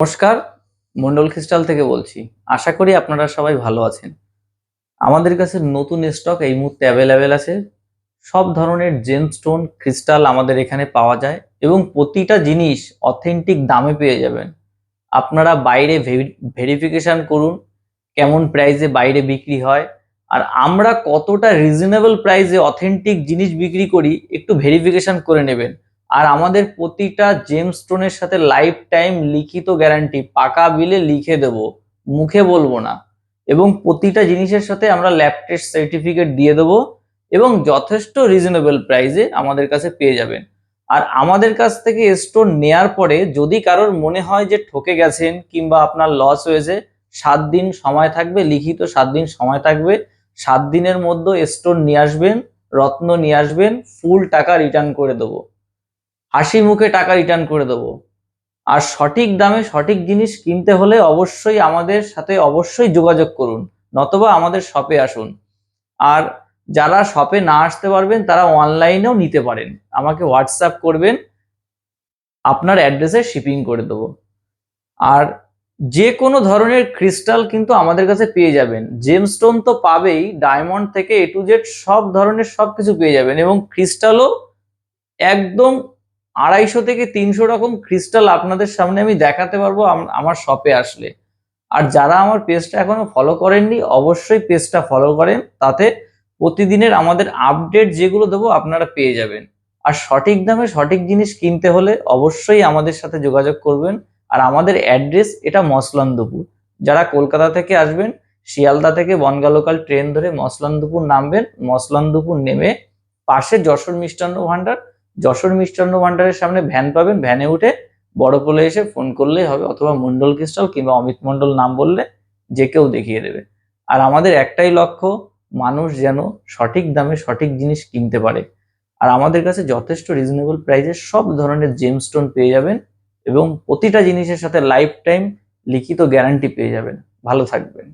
নমস্কার, মন্ডল খ্রিস্টাল থেকে বলছি। আশা করি আপনারা সবাই ভালো আছেন। আমাদের কাছে নতুন স্টক এই মুহূর্তে অ্যাভেলেবেল আছে। সব ধরনের জেমস্টোন ক্রিস্টাল আমাদের এখানে পাওয়া যায় এবং প্রতিটা জিনিস অথেন্টিক দামে পেয়ে যাবেন। আপনারা বাইরে ভেরিফিকেশন করুন কেমন প্রাইসে বাইরে বিক্রি হয়। আর আমরা কতটা রিজনেবল প্রাইসে অথেন্টিক জিনিস বিক্রি করি একটু ভেরিফিকেশন করে নেবেন। আর আমাদের প্রতিটা জেমস্টোনের সাথে লাইফ টাইম লিখিত গ্যারান্টি পাকা বিলে লিখে দেব, মুখে বলব না। এবং প্রতিটা জিনিসের সাথে আমরা ল্যাব টেস্ট সার্টিফিকেট দিয়ে দেবো এবং যথেষ্ট রিজনেবল প্রাইসে আমাদের কাছে পেয়ে যাবেন। আর আমাদের কাছ থেকে স্টোন নেয়ার পরে যদি কারোর মনে হয় যে ঠকে গেছেন কিংবা আপনার লস হয়েছে, সাত দিন সময় থাকবে, লিখিত সাত দিন সময় থাকবে, সাত দিনের মধ্যে স্টোন নিয়ে আসবেন, রত্ন নিয়ে আসবেন ফুল টাকা রিটার্ন করে দেবো। হাসি মুখে টাকা রিটার্ন করে দেবো। আর সঠিক দামে সঠিক জিনিস কিনতে হলে অবশ্যই আমাদের সাথে অবশ্যই যোগাযোগ করুন, নতবা আমাদের শপে আসুন। আর যারা শপে না আসতে পারবেন, তারা অনলাইনেও নিতে পারেন। আমাকে হোয়াটসঅ্যাপ করবেন, আপনার অ্যাড্রেসে শিপিং করে দেবো। আর যে কোনো ধরনের ক্রিস্টাল কিন্তু আমাদের কাছে পেয়ে যাবেন। জেমস্টোন তো পাবেই ডায়মন্ড থেকে এ টু জেড সব ধরনের সব কিছু পেয়ে যাবেন এবং ক্রিস্টালও একদম আড়াইশো থেকে তিনশো রকম ক্রিস্টাল আপনাদের সামনে আমি দেখাতে পারব, আম- আমার শপে আসলে। আর যারা আমার পেজটা এখনও ফলো করেননি, অবশ্যই পেজটা ফলো করেন, তাতে প্রতিদিনের আমাদের আপডেট যেগুলো দেবো আপনারা পেয়ে যাবেন। আর সঠিক দামে সঠিক জিনিস কিনতে হলে অবশ্যই আমাদের সাথে যোগাযোগ করবেন। আর আমাদের অ্যাড্রেস এটা মসলান্দপুর। যারা কলকাতা থেকে আসবেন, শিয়ালদা থেকে বনগা লোকাল ট্রেন ধরে মসলান্দপুর নামবেন, মসলান্দপুর নেমে পাশে যশোর মিষ্টান্ন ভান্ডার যশোর মিষ্টান্ন ভান্ডারের সামনে ভ্যান পাবেন, ভ্যানে উঠে বড় পোলে এসে ফোন করলেই হবে, অথবা মন্ডল ক্রিস্টাল কিংবা অমিত মন্ডল নাম বললে যে কেউ দেখিয়ে দেবে। আর আমাদের একটাই লক্ষ্য, মানুষ যেন সঠিক দামে সঠিক জিনিস কিনতে পারে। আর আমাদের কাছে যথেষ্ট রিজনেবল প্রাইসে সব ধরনের জেমস্টোন পেয়ে যাবেন এবং প্রতিটা জিনিসের সাথে লাইফ টাইম লিখিত গ্যারান্টি পেয়ে যাবেন। ভালো থাকবেন।